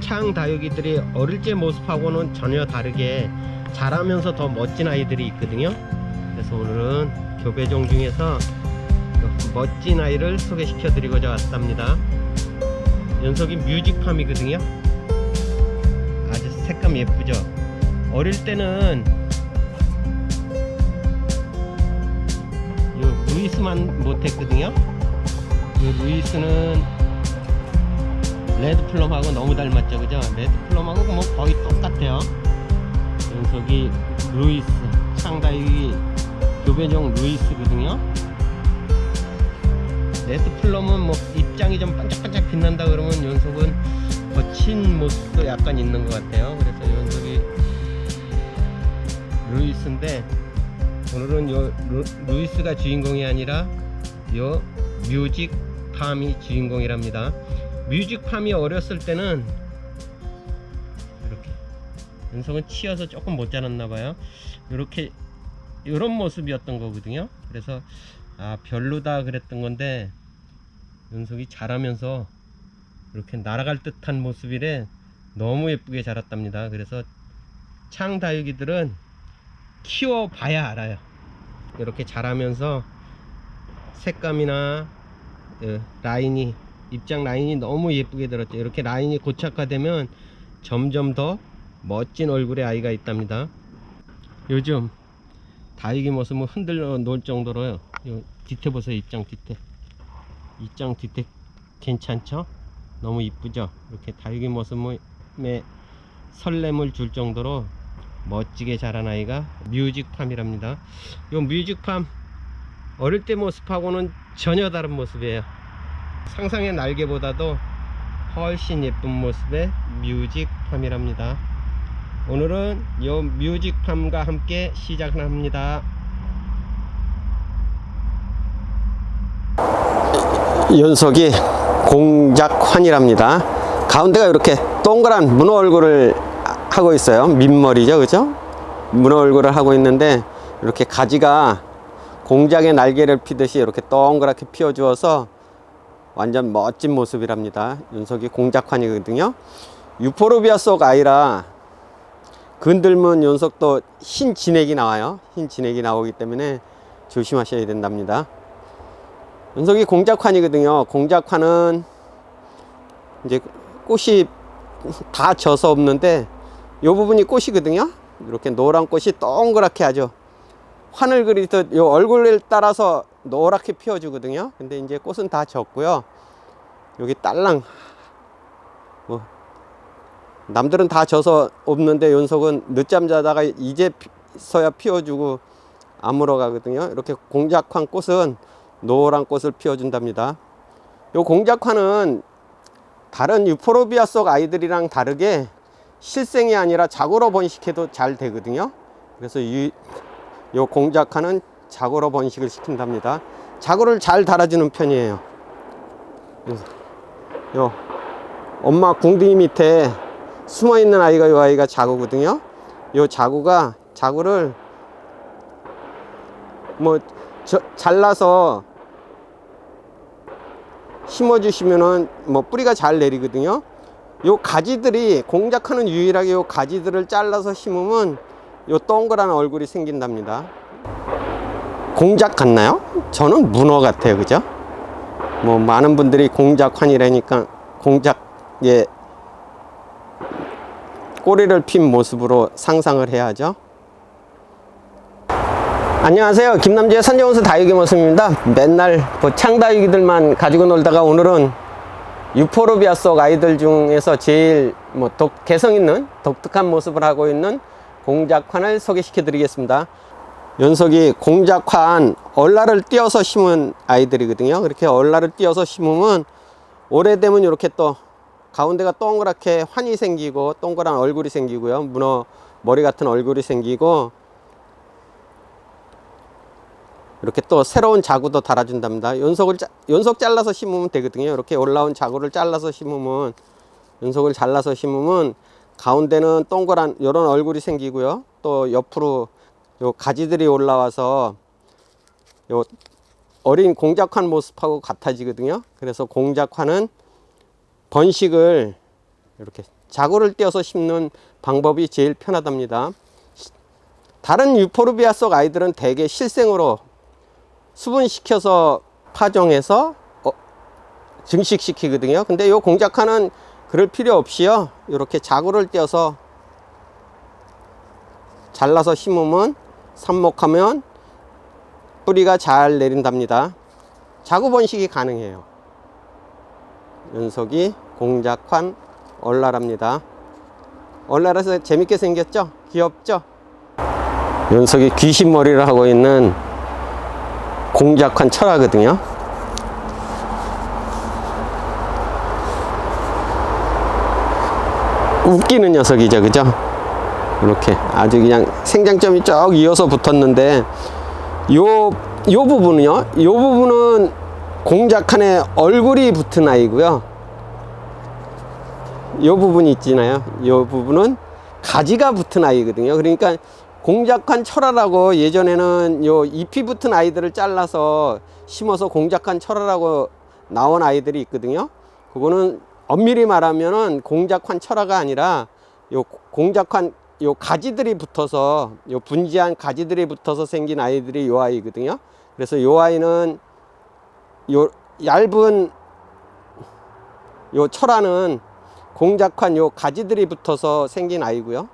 창 다육이들이 어릴 때 모습하고는 전혀 다르게 자라면서 더 멋진 아이들이 있거든요. 그래서 오늘은 교배종 중에서 그 멋진 아이를 소개시켜 드리고자 왔답니다. 연속이 뮤직팜이거든요. 아주 색감 예쁘죠. 어릴 때는 요 루이스만 못했거든요. 요 루이스는 레드 플럼하고 너무 닮았죠, 그죠? 레드 플럼하고 뭐 거의 똑같아요. 연속이 루이스, 창다이 교배종 루이스거든요. 레드 플럼은 뭐 입장이 좀 반짝반짝 빛난다 그러면 연속은 거친 모습도 약간 있는 것 같아요. 그래서 연속이 루이스인데 오늘은 요 루, 루이스가 주인공이 아니라 요 뮤직 팜이 주인공이랍니다. 뮤직 팜이 어렸을 때는 이렇게 연속은 치여서 조금 못 자랐나 봐요. 이렇게 이런 모습이었던 거거든요. 그래서 아 별로다 그랬던 건데 연속이 자라면서 이렇게 날아갈 듯한 모습이래 너무 예쁘게 자랐답니다. 그래서 창 다육이들은 키워봐야 알아요. 이렇게 자라면서 색감이나 그 라인이 입장 라인이 너무 예쁘게 들었죠. 이렇게 라인이 고착화되면 점점 더 멋진 얼굴의 아이가 있답니다. 요즘 다육이 모습을 흔들어 놓을 정도로요. 요 뒤태 보세요. 입장 뒤태. 입장 뒤태 괜찮죠? 너무 이쁘죠? 이렇게 다육이 모습에 설렘을 줄 정도로 멋지게 자란 아이가 뮤직팜이랍니다. 요 뮤직팜 어릴 때 모습하고는 전혀 다른 모습이에요. 상상의 날개보다도 훨씬 예쁜 모습의 뮤직팜이랍니다. 오늘은 요 뮤직팜과 함께 시작합니다. 연속이 공작환이랍니다. 가운데가 이렇게 동그란 문어 얼굴을 하고 있어요. 민머리죠, 그죠? 문어 얼굴을 하고 있는데 이렇게 가지가 공작의 날개를 피듯이 이렇게 동그랗게 피워주어서 완전 멋진 모습이랍니다. 윤석이 공작환이거든요. 유포르비아 속 아이라 건들면 윤석도 흰 진액이 나와요. 흰 진액이 나오기 때문에 조심하셔야 된답니다. 윤석이 공작환이거든요. 공작환은 이제 꽃이 다 져서 없는데 요 부분이 꽃이거든요. 이렇게 노란 꽃이 동그랗게 아주 환을 그리듯 요 얼굴을 따라서 노랗게 피워주거든요. 근데 이제 꽃은 다 졌고요. 여기 딸랑 뭐 남들은 다 져서 없는데 연속은 늦잠 자다가 이제서야 피워주고 안 물어 가거든요. 이렇게 공작환 꽃은 노란 꽃을 피워준답니다. 요 공작환은 다른 유포로비아 속 아이들이랑 다르게 실생이 아니라 자고로 번식해도 잘 되거든요. 그래서 이, 요 공작환은 자고로 번식을 시킨답니다. 자고를 잘 달아주는 편이에요. 요 엄마 궁둥이 밑에 숨어 있는 아이가 요 아이가 자구거든요. 요 자구가 자구를 뭐 저, 잘라서 심어 주시면은 뭐 뿌리가 잘 내리거든요. 요 가지들이 공작하는 유일하게 요 가지들을 잘라서 심으면 요 동그란 얼굴이 생긴답니다. 공작 같나요? 저는 문어 같아요. 그죠? 뭐 많은 분들이 공작환이라니까 공작의 꼬리를 핀 모습으로 상상을 해야죠. 안녕하세요. 김남주의 산정원수 다육이 모습입니다. 맨날 그 창다육이들만 가지고 놀다가 오늘은 유포르비아 속 아이들 중에서 제일 뭐 독, 개성 있는 독특한 모습을 하고 있는 공작환을 소개시켜 드리겠습니다. 연속이 공작환 얼라를 띄어서 심은 아이들이거든요. 그렇게 얼라를 띄어서 심으면 오래되면 이렇게 또 가운데가 동그랗게 환이 생기고 동그란 얼굴이 생기고요. 문어 머리 같은 얼굴이 생기고 이렇게 또 새로운 자구도 달아준답니다. 연속을 짜, 연속 잘라서 심으면 되거든요. 이렇게 올라온 자구를 잘라서 심으면 연속을 잘라서 심으면 가운데는 동그란 이런 얼굴이 생기고요. 또 옆으로 요 가지들이 올라와서 요 어린 공작환 모습하고 같아지거든요. 그래서 공작환은 번식을 이렇게 자구를 떼어서 심는 방법이 제일 편하답니다. 다른 유포르비아 속 아이들은 대개 실생으로 수분시켜서 파종해서 어, 증식시키거든요. 근데 요 공작화는 그럴 필요 없이요. 이렇게 자구를 떼어서 잘라서 심으면 삽목하면 뿌리가 잘 내린답니다. 자구 번식이 가능해요. 연속이 공작환 얼라랍니다. 얼라라서 재밌게 생겼죠? 귀엽죠? 연속이 귀신 머리를 하고 있는 공작환 철하거든요. 웃기는 녀석이죠, 그죠? 이렇게 아주 그냥 생장점이 쭉 이어서 붙었는데 요, 요 부분은요, 요 부분은 공작한에 얼굴이 붙은 아이고요. 요 부분이 있잖아요. 요 부분은 가지가 붙은 아이거든요. 그러니까 공작한 철화라고 예전에는 요 잎이 붙은 아이들을 잘라서 심어서 공작한 철화라고 나온 아이들이 있거든요. 그거는 엄밀히 말하면은 공작한 철화가 아니라 요 공작한 요 가지들이 붙어서 요 분지한 가지들이 붙어서 생긴 아이들이 요 아이거든요. 그래서 요 아이는 요 얇은 요 철화는 공작한 요 가지들이 붙어서 생긴 아이고요.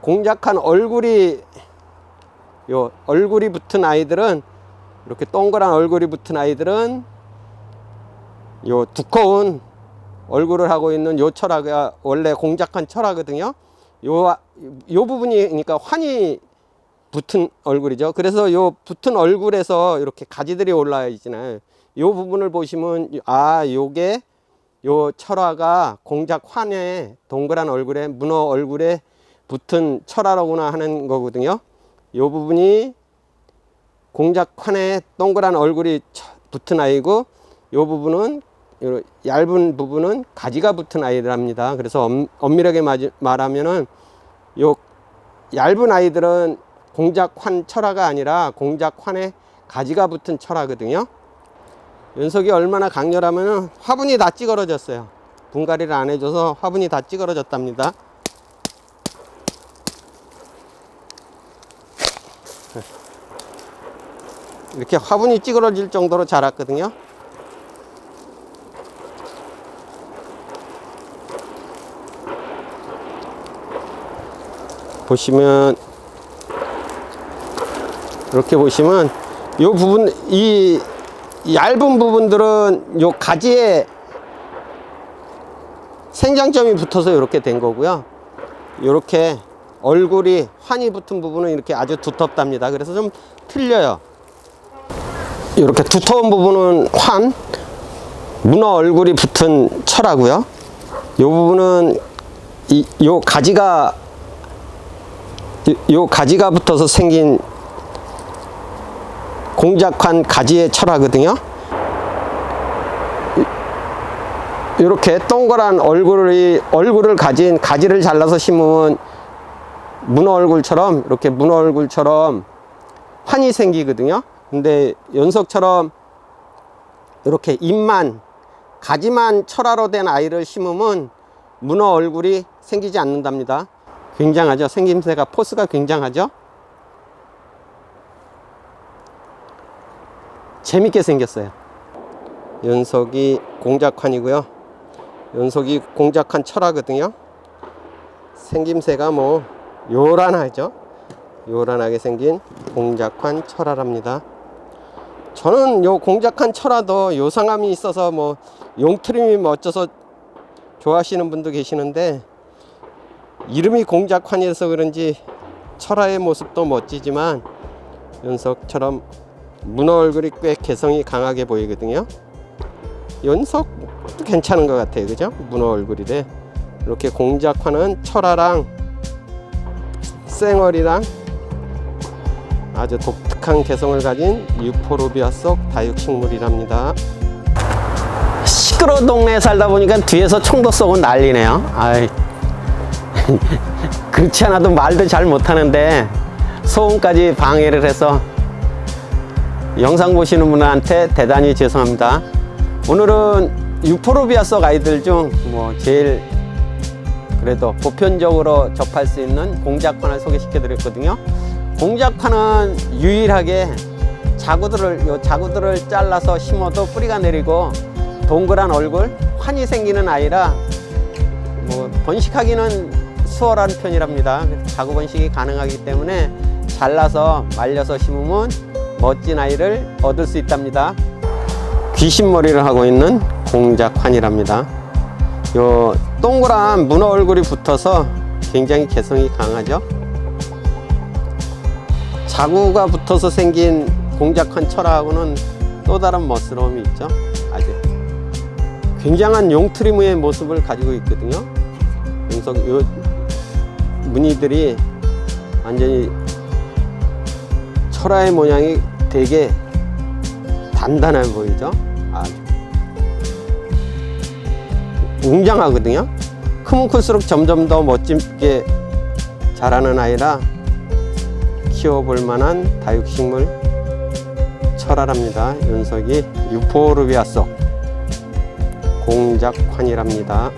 공작한 얼굴이 요 얼굴이 붙은 아이들은 이렇게 동그란 얼굴이 붙은 아이들은 요 두꺼운 얼굴을 하고 있는 요 철화가 원래 공작한 철화거든요. 요, 요 부분이 그러니까 환이 붙은 얼굴이죠. 그래서 요 붙은 얼굴에서 이렇게 가지들이 올라와 있잖아요. 요 부분을 보시면 아 요게 요 철화가 공작 환에 동그란 얼굴에 문어 얼굴에 붙은 철화라고나 하는 거거든요. 요 부분이 공작 환에 동그란 얼굴이 붙은 아이고 요 부분은 요 얇은 부분은 가지가 붙은 아이들합니다. 그래서 엄, 엄밀하게 말하면은 요 얇은 아이들은 공작환 철화가 아니라 공작환에 가지가 붙은 철화거든요. 연석이 얼마나 강렬하면 화분이 다 찌그러졌어요. 분갈이를 안 해줘서 화분이 다 찌그러졌답니다. 이렇게 화분이 찌그러질 정도로 자랐거든요. 보시면 이렇게 보시면 이 부분 이 얇은 부분들은 요 가지에 생장점이 붙어서 이렇게 된 거고요. 이렇게 얼굴이 환이 붙은 부분은 이렇게 아주 두텁답니다. 그래서 좀 틀려요. 이렇게 두터운 부분은 환, 문어 얼굴이 붙은 철하고요. 이 부분은 이, 요 가지가 요 가지가 붙어서 생긴 공작한 가지의 철하거든요. 이렇게 동그란 얼굴이 얼굴을 가진 가지를 잘라서 심으면 문어 얼굴처럼 이렇게 문어 얼굴처럼 환이 생기거든요. 근데 연석처럼 이렇게 잎만 가지만 철화로 된 아이를 심으면 문어 얼굴이 생기지 않는답니다. 굉장하죠. 생김새가 포스가 굉장하죠. 재밌게 생겼어요. 연석이 공작환이고요. 연석이 공작한 철하거든요. 생김새가 뭐 요란하죠. 요란하게 생긴 공작환 철화랍니다. 저는 요 공작한 철화도 요상함이 있어서 뭐 용트림이 멋져서 좋아하시는 분도 계시는데 이름이 공작환이어서 그런지 철화의 모습도 멋지지만 연석처럼 문어 얼굴이 꽤 개성이 강하게 보이거든요. 연석도 괜찮은 것 같아요. 그죠? 문어 얼굴이래. 이렇게 공작화는 철화랑 쌩얼이랑 아주 독특한 개성을 가진 유포로비아 속 다육식물이랍니다. 시끄러운 동네에 살다 보니까 뒤에서 총도 쏘고 난리네요. 아이. 그렇지 않아도 말도 잘 못하는데 소음까지 방해를 해서 영상 보시는 분한테 대단히 죄송합니다. 오늘은 유포르비아 속 아이들 중 뭐 제일 그래도 보편적으로 접할 수 있는 공작환을 소개시켜 드렸거든요. 공작환은 유일하게 자구들을 요 자구들을 잘라서 심어도 뿌리가 내리고 동그란 얼굴 환이 생기는 아이라 뭐 번식하기는 수월한 편이랍니다. 자구 번식이 가능하기 때문에 잘라서 말려서 심으면 멋진 아이를 얻을 수 있답니다. 귀신머리를 하고 있는 공작환이랍니다. 요 동그란 문어 얼굴이 붙어서 굉장히 개성이 강하죠. 자구가 붙어서 생긴 공작환 철하고는 또 다른 멋스러움이 있죠. 아주 굉장한 용트리무의 모습을 가지고 있거든요. 그래서 요 무늬들이 완전히 철화의 모양이 되게 단단해 보이죠? 아주 웅장하거든요. 크면 클수록 점점 더 멋지게 자라는 아이라 키워볼 만한 다육식물 철화랍니다. 윤석이 유포르비아 속 공작환이랍니다.